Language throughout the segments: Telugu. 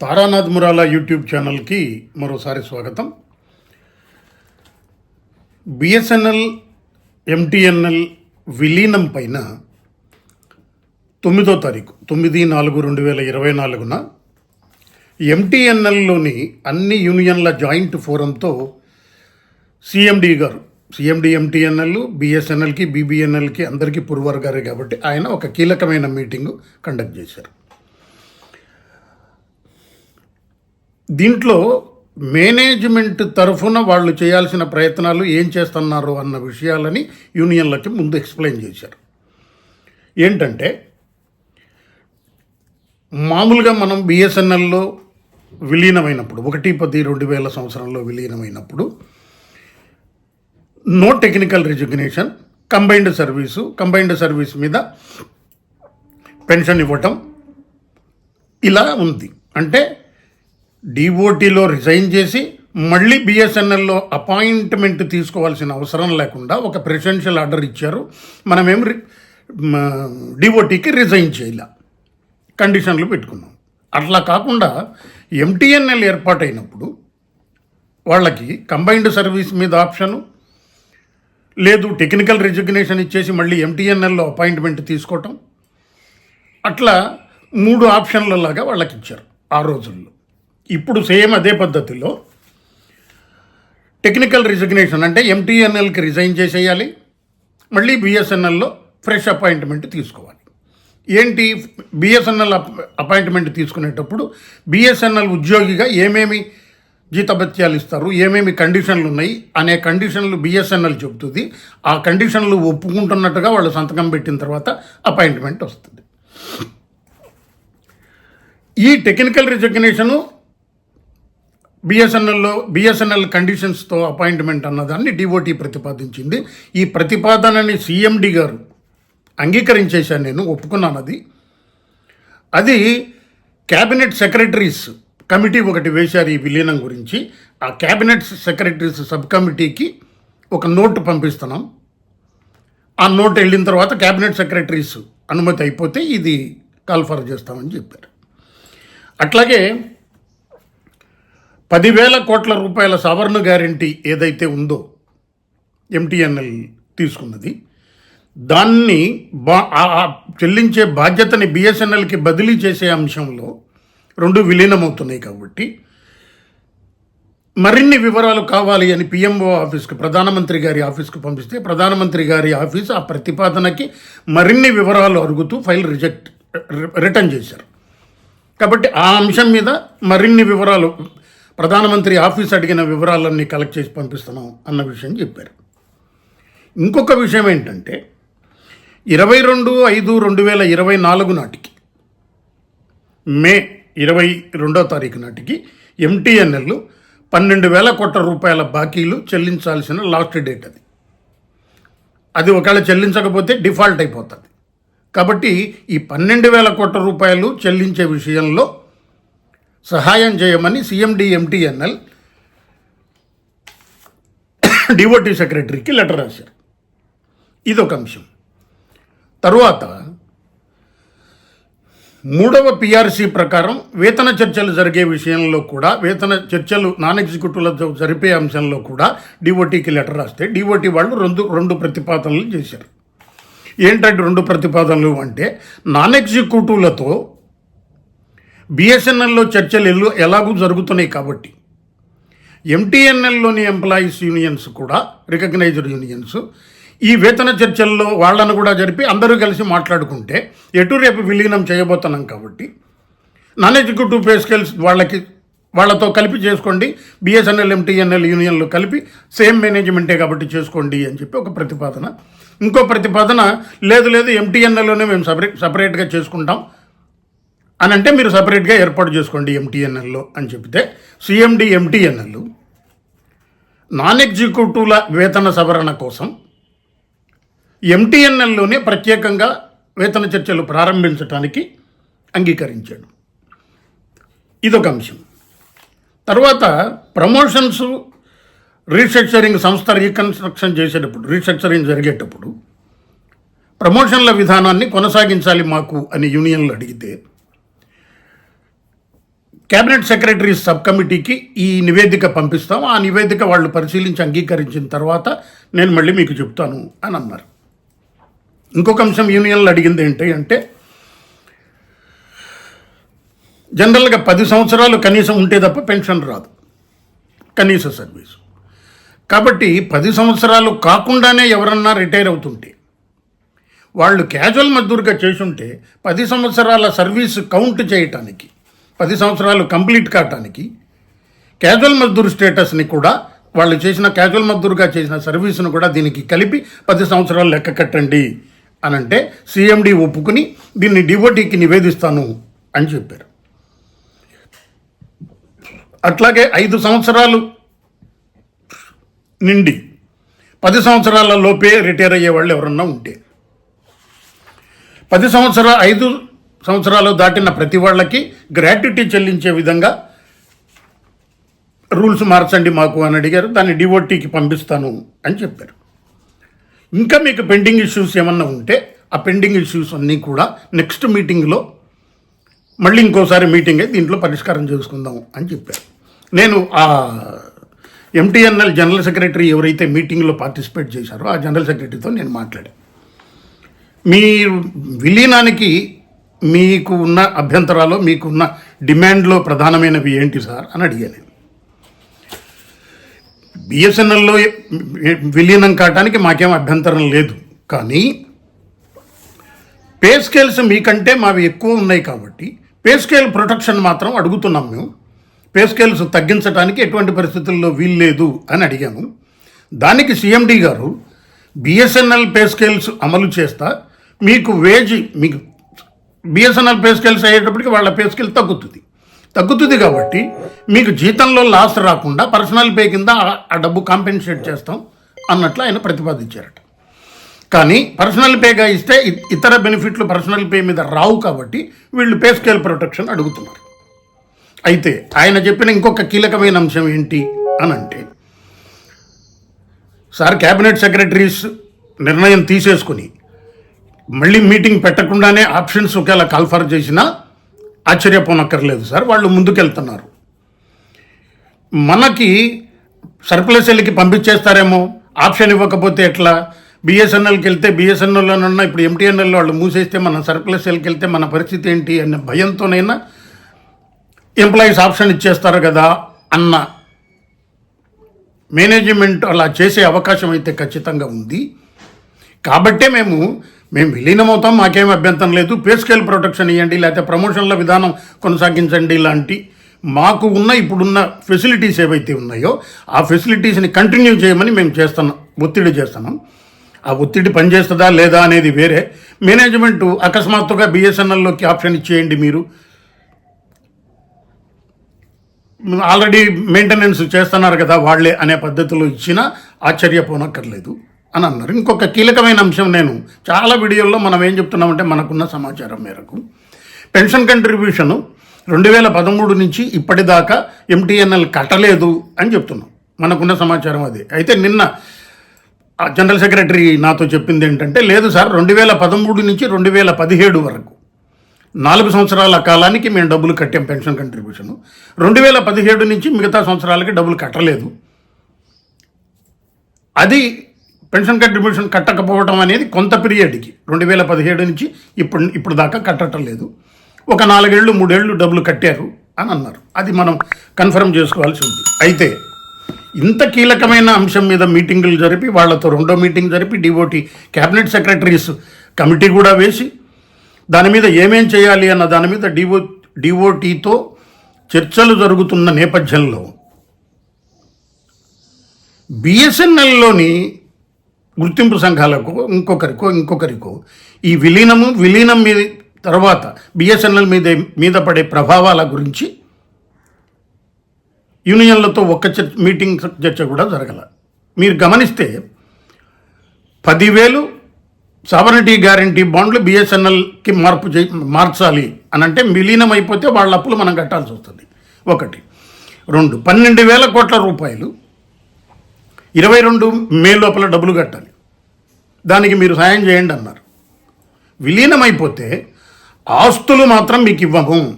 తారానాథ్ మురాలా యూట్యూబ్ ఛానల్కి మరోసారి స్వాగతం. బిఎస్ఎన్ఎల్ ఎంటీఎన్ఎల్ విలీనం పైన తొమ్మిదో తారీఖు తొమ్మిది నాలుగు రెండు వేల ఇరవై నాలుగున ఎంటీఎన్ఎల్లోని అన్ని యూనియన్ల జాయింట్ ఫోరంతో సిఎండి గారు సిఎండి ఎంటీఎన్ఎల్ బిఎస్ఎన్ఎల్కి బీబీఎన్ఎల్కి అందరికీ పురువారు గారే కాబట్టి ఆయన ఒక కీలకమైన మీటింగు కండక్ట్ చేశారు. దీంట్లో మేనేజ్మెంట్ తరఫున వాళ్ళు చేయాల్సిన ప్రయత్నాలు ఏం చేస్తున్నారు అన్న విషయాలని యూనియన్లకి ముందు ఎక్స్ప్లెయిన్ చేశారు. ఏంటంటే మామూలుగా మనం బిఎస్ఎన్ఎల్లో విలీనమైనప్పుడు ఒకటి పది రెండు వేల సంవత్సరంలో విలీనమైనప్పుడు no technical resignation combined service combined service మీద పెన్షన్ ఇవ్వటం ఇలా ఉంది. అంటే డిఓటీలో రిజైన్ చేసి మళ్ళీ బిఎస్ఎన్ఎల్లో అపాయింట్మెంట్ తీసుకోవాల్సిన అవసరం లేకుండా ఒక ప్రెసిడెన్షియల్ ఆర్డర్ ఇచ్చారు. మనమేం డిఓటీకి రిజైన్ చేయాల. కండిషన్లు పెట్టుకున్నాం. అట్లా కాకుండా ఎంటీఎన్ఎల్ ఏర్పాటైనప్పుడు వాళ్ళకి కంబైన్డ్ సర్వీస్ మీద ఆప్షను లేదు టెక్నికల్ రిజిగ్నేషన్ ఇచ్చేసి మళ్ళీ ఎంటీఎన్ఎల్లో అపాయింట్మెంట్ తీసుకోవటం. అట్లా మూడు ఆప్షన్లలాగా వాళ్ళకి ఇచ్చారు ఆ రోజుల్లో. ఇప్పుడు సేమ్ అదే పద్ధతిలో టెక్నికల్ రిజిగ్నేషన్ అంటే ఎంటీఎన్ఎల్కి రిజైన్ చేసేయాలి మళ్ళీ బిఎస్ఎన్ఎల్లో ఫ్రెష్ అపాయింట్మెంట్ తీసుకోవాలి. ఏంటి బిఎస్ఎన్ఎల్ అపాయింట్మెంట్ తీసుకునేటప్పుడు బిఎస్ఎన్ఎల్ ఉద్యోగిగా ఏమేమి జీతభత్యాలు ఇస్తారు ఏమేమి కండిషన్లు ఉన్నాయి అనే కండిషన్లు బిఎస్ఎన్ఎల్ చెబుతుంది. ఆ కండిషన్లు ఒప్పుకుంటున్నట్టుగా వాళ్ళు సంతకం పెట్టిన తర్వాత అపాయింట్మెంట్ వస్తుంది. ఈ టెక్నికల్ రిజగ్నేషను బిఎస్ఎన్ఎల్లో బిఎస్ఎన్ఎల్ కండిషన్స్తో అపాయింట్మెంట్ అన్నదాన్ని డిఓటీ ప్రతిపాదించింది. ఈ ప్రతిపాదనని సీఎండి గారు అంగీకరించేశాను నేను ఒప్పుకున్నాను అది. అది క్యాబినెట్ సెక్రటరీస్ కమిటీ ఒకటి వేశారు ఈ విలీనం గురించి. ఆ క్యాబినెట్ సెక్రటరీస్ సబ్ కమిటీకి ఒక నోటు పంపిస్తున్నాం. ఆ నోట్ వెళ్ళిన తర్వాత క్యాబినెట్ సెక్రటరీస్ అనుమతి అయిపోతే ఇది కాల్ఫర్ చేస్తామని చెప్పారు. అట్లాగే పదివేల కోట్ల రూపాయల సవర్ణ గ్యారంటీ ఏదైతే ఉందో ఎంటీఎన్ఎల్ తీసుకున్నది దాన్ని బా చెల్లించే బాధ్యతని బిఎస్ఎన్ఎల్కి బదిలీ చేసే అంశంలో రెండు విలీనమవుతున్నాయి కాబట్టి మరిన్ని వివరాలు కావాలి అని పిఎంఓ ఆఫీస్కి ప్రధానమంత్రి గారి ఆఫీస్కి పంపిస్తే ప్రధానమంత్రి గారి ఆఫీస్ ఆ ప్రతిపాదనకి మరిన్ని వివరాలు అడుగుతూ ఫైల్ రిజెక్ట్ రిటర్న్ చేశారు. కాబట్టి ఆ అంశం మీద మరిన్ని వివరాలు ప్రధానమంత్రి ఆఫీస్ అడిగిన వివరాలన్నీ కలెక్ట్ చేసి పంపిస్తున్నాం అన్న విషయం చెప్పారు. ఇంకొక విషయం ఏంటంటే ఇరవై రెండు ఐదు రెండు వేల ఇరవై నాలుగు నాటికి మే ఇరవై రెండో తారీఖు నాటికి ఎంటీఎన్ఎల్ పన్నెండు వేల కోట్ల రూపాయల బాకీలు చెల్లించాల్సిన లాస్ట్ డేట్ అది. అది ఒకవేళ చెల్లించకపోతే డిఫాల్ట్ అయిపోతుంది. కాబట్టి ఈ పన్నెండు వేల కోట్ల రూపాయలు చెల్లించే విషయంలో సహాయం చేయమని సిఎండి ఎంటీఎన్ఎల్ డిఓటీ సెక్రటరీకి లెటర్ రాశారు. ఇదొక అంశం. తరువాత మూడవ పిఆర్సీ ప్రకారం వేతన చర్చలు జరిగే విషయంలో కూడా వేతన చర్చలు నాన్ ఎగ్జిక్యూటివ్లతో జరిపే అంశంలో కూడా డిఓటీకి లెటర్ రాస్తే డిఓటీ వాళ్ళు రెండు రెండు ప్రతిపాదనలు చేశారు. ఏంటంటే రెండు ప్రతిపాదనలు అంటే నాన్ ఎగ్జిక్యూటివ్లతో బిఎస్ఎన్ఎల్లో చర్చలు ఎల్లు ఎలాగూ జరుగుతున్నాయి కాబట్టి ఎంటీఎన్ఎల్లోని ఎంప్లాయీస్ యూనియన్స్ కూడా రికగ్నైజ్డ్ యూనియన్స్ ఈ వేతన చర్చల్లో వాళ్ళను కూడా జరిపి అందరూ కలిసి మాట్లాడుకుంటే ఎటు రేపు విలీనం చేయబోతున్నాం కాబట్టి నాన్ ఎగ్జిక్యూటివ్ పే స్కేల్స్ వాళ్ళకి వాళ్ళతో కలిపి చేసుకోండి బిఎస్ఎన్ఎల్ ఎంటీఎన్ఎల్ యూనియన్లు కలిపి సేమ్ మేనేజ్మెంటే కాబట్టి చేసుకోండి అని చెప్పి ఒక ప్రతిపాదన. ఇంకో ప్రతిపాదన లేదు లేదు ఎంటీఎన్ఎల్లోనే మేము సపరేట్ సపరేట్గా చేసుకుంటాం. అని అంటే మీరు సపరేట్గా ఏర్పాటు చేసుకోండి ఎంటీఎన్ఎల్లో అని చెప్తే సిఎండి ఎంటీఎన్ఎల్ నాన్ ఎగ్జిక్యూటివ్ల వేతన సవరణ కోసం ఎంటీఎన్ఎల్లోనే ప్రత్యేకంగా వేతన చర్చలు ప్రారంభించడానికి అంగీకరించాడు. ఇదొక అంశం. తర్వాత ప్రమోషన్స్ రీస్ట్రక్చరింగ్ సంస్థ రీకన్స్ట్రక్షన్ చేసేటప్పుడు రీస్ట్రక్చరింగ్ జరిగేటప్పుడు ప్రమోషన్ల విధానాన్ని కొనసాగించాలి మాకు అని యూనియన్లు అడిగితే కేబినెట్ సెక్రటరీ సబ్ కమిటీకి ఈ నివేదిక పంపిస్తాం. ఆ నివేదిక వాళ్ళు పరిశీలించి అంగీకరించిన తర్వాత నేను మళ్ళీ మీకు చెప్తాను అని అన్నారు. ఇంకొక అంశం యూనియన్లు అడిగింది ఏంటి అంటే జనరల్గా పది సంవత్సరాలు కనీసం ఉంటే తప్ప పెన్షన్ రాదు. కనీస సర్వీస్. కాబట్టి పది సంవత్సరాలు కాకుండానే ఎవరన్నా రిటైర్ అవుతుంటే వాళ్ళు క్యాజువల్ మద్దూరుగా చేసుంటే పది సంవత్సరాల సర్వీస్ కౌంట్ చేయటానికి పది సంవత్సరాలు కంప్లీట్ కావటానికి క్యాజువల్ మజ్దూర్ స్టేటస్ని కూడా వాళ్ళు చేసిన క్యాజువల్ మద్దూరుగా చేసిన సర్వీస్ను కూడా దీనికి కలిపి పది సంవత్సరాలు లెక్క కట్టండి అని అంటే సిఎండి ఒప్పుకుని దీన్ని డివోటీకి నివేదిస్తాను అని చెప్పారు. అట్లాగే ఐదు సంవత్సరాలు నిండి పది సంవత్సరాల లోపే రిటైర్ అయ్యే వాళ్ళు ఎవరన్నా ఉంటే పది సంవత్సరాలు ఐదు సంవత్సరాలు దాటిన ప్రతి వాళ్ళకి గ్రాట్యుటీ చెల్లించే విధంగా రూల్స్ మార్చండి మాకు అని అడిగారు. దాన్ని డివోటీకి పంపిస్తాను అని చెప్పారు. ఇంకా మీకు పెండింగ్ ఇష్యూస్ ఏమన్నా ఉంటే ఆ పెండింగ్ ఇష్యూస్ అన్నీ కూడా నెక్స్ట్ మీటింగ్లో మళ్ళీ ఇంకోసారి మీటింగ్ అయి దీంట్లో పరిష్కారం చేసుకుందాం అని చెప్పారు. నేను ఆ ఎంటీఎన్ఎల్ జనరల్ సెక్రటరీ ఎవరైతే మీటింగ్లో పార్టిసిపేట్ చేశారో ఆ జనరల్ సెక్రటరీతో నేను మాట్లాడాను. మీ విలీనానికి మీకు ఉన్న అభ్యంతరాలు మీకున్న డిమాండ్లో ప్రధానమైనవి ఏంటి సార్ అని అడిగాను. నేను బిఎస్ఎన్ఎల్లో విలీనం కావడానికి మాకేం అభ్యంతరం లేదు. కానీ పే స్కేల్స్ మీకంటే మావి ఎక్కువ ఉన్నాయి కాబట్టి పే స్కేల్ ప్రొటెక్షన్ మాత్రం అడుగుతున్నాం మేము. పే స్కేల్స్ తగ్గించడానికి ఎటువంటి పరిస్థితుల్లో వీల్లేదు అని అడిగాము దానికి సీఎండీ గారు బిఎస్ఎన్ఎల్ పే స్కేల్స్ అమలు చేస్తా మీకు వేజ్ మీకు బిఎస్ఎన్ఎల్ పే స్కేల్స్ అయ్యేటప్పటికి వాళ్ళ పే స్కేల్ తగ్గుతుంది. తగ్గుతుంది కాబట్టి మీకు జీతంలో లాస్ రాకుండా పర్సనల్ పే కింద ఆ- డబ్బు కాంపెన్సేట్ చేస్తాం అన్నట్లు ఆయన ప్రతిపాదించారట. కానీ పర్సనల్ పేగా ఇస్తే ఇతర బెనిఫిట్లు పర్సనల్ పే మీద రావు కాబట్టి వీళ్ళు పే స్కేల్ ప్రొటెక్షన్ అడుగుతున్నారు. అయితే ఆయన చెప్పిన ఇంకొక కీలకమైన అంశం ఏంటి అని అంటే సార్ క్యాబినెట్ సెక్రటరీస్ నిర్ణయం తీసేసుకుని మళ్ళీ మీటింగ్ పెట్టకుండానే ఆప్షన్స్ ఒకేలా కాల్ఫర్ చేసినా ఆశ్చర్యపోనక్కర్లేదు సార్ వాళ్ళు ముందుకెళ్తున్నారు. మనకి సర్ప్లస్ ఎల్కి పంపించేస్తారేమో ఆప్షన్ ఇవ్వకపోతే ఎట్లా? బిఎస్ఎన్ఎల్కి వెళ్తే బిఎస్ఎన్ఎల్లోనున్న ఇప్పుడు ఎంటీఎన్ఎల్ వాళ్ళు మూసేస్తే మన సర్ప్లస్ ఎల్కి వెళ్తే మన పరిస్థితి ఏంటి అనే భయంతోనైనా ఎంప్లాయీస్ ఆప్షన్ ఇచ్చేస్తారు కదా అన్న మేనేజ్మెంట్ అలా చేసే అవకాశం అయితే ఖచ్చితంగా ఉంది. కాబట్టే మేము మేము విలీనమవుతాం మాకేం అభ్యంతరం లేదు. పే స్కేల్ ప్రొటెక్షన్ ఇవ్వండి లేకపోతే ప్రమోషన్ల విధానం కొనసాగించండి లాంటి మాకు ఉన్న ఇప్పుడున్న ఫెసిలిటీస్ ఏవైతే ఉన్నాయో ఆ ఫెసిలిటీస్ని కంటిన్యూ చేయమని మేము చేస్తున్నాం ఒత్తిడి చేస్తున్నాం. ఆ ఒత్తిడి పనిచేస్తుందా లేదా అనేది వేరే. మేనేజ్మెంట్ అకస్మాత్తుగా బిఎస్ఎన్ఎల్లోకి ఆప్షన్ ఇచ్చేయండి మీరు. ఆల్రెడీ మెయింటెనెన్స్ చేస్తున్నారు కదా వాళ్ళే అనే పద్ధతిలో ఇచ్చినా ఆశ్చర్యపోనక్కర్లేదు. అని అన్నారు. ఇంకొక కీలకమైన అంశం నేను చాలా వీడియోల్లో మనం ఏం చెప్తున్నామంటే మనకున్న సమాచారం మేరకు. పెన్షన్ కంట్రిబ్యూషన్ రెండు వేల పదమూడు నుంచి ఇప్పటిదాకా ఎంటీఎన్ఎల్ కట్టలేదు అని చెప్తున్నాం. మనకున్న సమాచారం అది. అయితే నిన్న ఆ జనరల్ సెక్రటరీ నాతో చెప్పింది ఏంటంటే లేదు సార్ రెండు వేల పదమూడు నుంచి రెండు వేల పదిహేడు వరకు నాలుగు సంవత్సరాల కాలానికి మేము డబ్బులు కట్టాం పెన్షన్ కంట్రిబ్యూషన్. రెండు వేల పదిహేడు నుంచి మిగతా సంవత్సరాలకి డబ్బులు కట్టలేదు. అది పెన్షన్ కంట్రిబ్యూషన్ కట్టకపోవడం అనేది కొంత పీరియడ్కి. రెండు వేల పదిహేడు నుంచి ఇప్పుడు ఇప్పుడు దాకా కట్టడం లేదు. ఒక నాలుగేళ్ళు మూడేళ్ళు డబ్బులు కట్టారు అని అన్నారు. అది మనం కన్ఫర్మ్ చేసుకోవాల్సి ఉంది. అయితే ఇంత కీలకమైన అంశం మీద మీటింగులు జరిపి వాళ్ళతో రెండో మీటింగ్ జరిపి డిఓటి క్యాబినెట్ సెక్రటరీస్ కమిటీ కూడా వేసి దాని మీద ఏమేం చేయాలి అన్న దాని మీద డిఓ డిఓటీతో చర్చలు జరుగుతున్న నేపథ్యంలో బిఎస్ఎన్ఎల్లోని గుర్తింపు సంఘాలకు ఇంకొకరికో ఇంకొకరికో. ఈ విలీనము విలీనం మీద తర్వాత బిఎస్ఎన్ఎల్ మీద మీద పడే ప్రభావాల గురించి యూనియన్లతో ఒక్క చర్చ మీటింగ్ చర్చ కూడా జరగల. మీరు గమనిస్తే పదివేలు సాబరిటీ గ్యారంటీ బాండ్లు బిఎస్ఎన్ఎల్కి మార్పు చే మార్చాలి అని అంటే విలీనం అయిపోతే వాళ్ళ అప్పులు మనం కట్టాల్సి వస్తుంది. ఒకటి. రెండు. పన్నెండు వేల కోట్ల రూపాయలు ఇరవై రెండు మే లోపల డబ్బులు కట్టాలి. దానికి మీరు సాయం చేయండి అన్నారు. విలీనం అయిపోతే ఆస్తులు మాత్రం మీకు ఇవ్వము.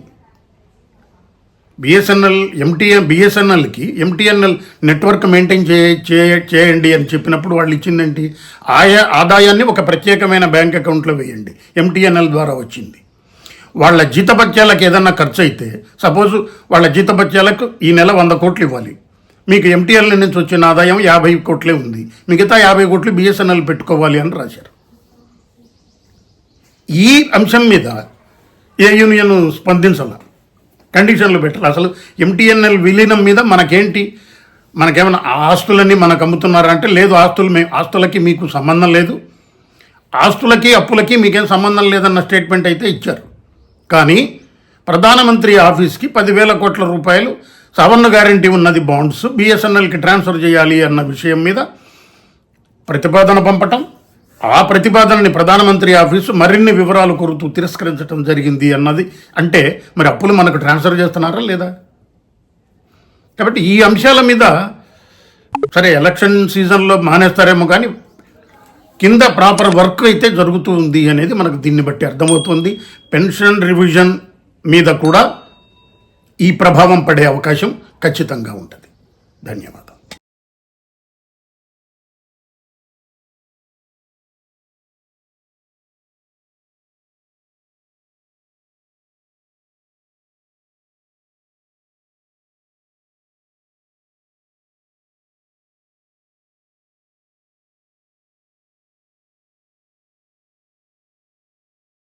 బిఎస్ఎన్ఎల్ ఎంటీఎన్ బిఎస్ఎన్ఎల్కి ఎంటీఎన్ఎల్ నెట్వర్క్ మెయింటైన్ చే చేయండి అని చెప్పినప్పుడు వాళ్ళు ఇచ్చిందేంటి? ఆయా ఆదాయాన్ని ఒక ప్రత్యేకమైన బ్యాంక్ అకౌంట్లో వేయండి. ఎంటీఎన్ఎల్ ద్వారా వచ్చింది. వాళ్ళ జీతభత్యాలకు ఏదన్నా ఖర్చు అయితే సపోజ్ వాళ్ళ జీతభత్యాలకు ఈ నెల వంద కోట్లు ఇవ్వాలి. మీకు ఎంటీఎల్ నుంచి వచ్చిన ఆదాయం యాభై కోట్లే ఉంది. మిగతా యాభై కోట్లు బిఎస్ఎన్ఎల్ పెట్టుకోవాలి అని రాశారు. ఈ అంశం మీద ఏ యూనియన్ స్పందించాల? కండిషన్లు పెట్టాలి? అసలు ఎంటీఎన్ఎల్ విలీనం మీద మనకేంటి? మనకేమైనా ఆస్తులన్నీ మనకు అమ్ముతున్నారా అంటే లేదు ఆస్తులు మే ఆస్తులకి మీకు సంబంధం లేదు. ఆస్తులకి అప్పులకి మీకేం సంబంధం లేదన్న స్టేట్మెంట్ అయితే ఇచ్చారు. కానీ ప్రధానమంత్రి ఆఫీస్కి పదివేల కోట్ల రూపాయలు సవర్ణ గ్యారంటీ ఉన్నది బాండ్స్. బిఎస్ఎన్ఎల్కి ట్రాన్స్ఫర్ చేయాలి అన్న విషయం మీద ప్రతిపాదన పంపటం. ఆ ప్రతిపాదనని ప్రధానమంత్రి ఆఫీసు మరిన్ని వివరాలు కోరుతూ తిరస్కరించడం జరిగింది అన్నది. అంటే మరి అప్పులు మనకు ట్రాన్స్ఫర్ చేస్తున్నారా లేదా? కాబట్టి ఈ అంశాల మీద సరే ఎలక్షన్ సీజన్లో మానేస్తారేమో కానీ కింద ప్రాపర్ వర్క్ అయితే జరుగుతుంది అనేది మనకు దీన్ని బట్టి అర్థమవుతుంది. పెన్షన్ రివిజన్ మీద కూడా ఈ ప్రభావం పడే అవకాశం ఖచ్చితంగా ఉంటుంది. ధన్యవాదాలు.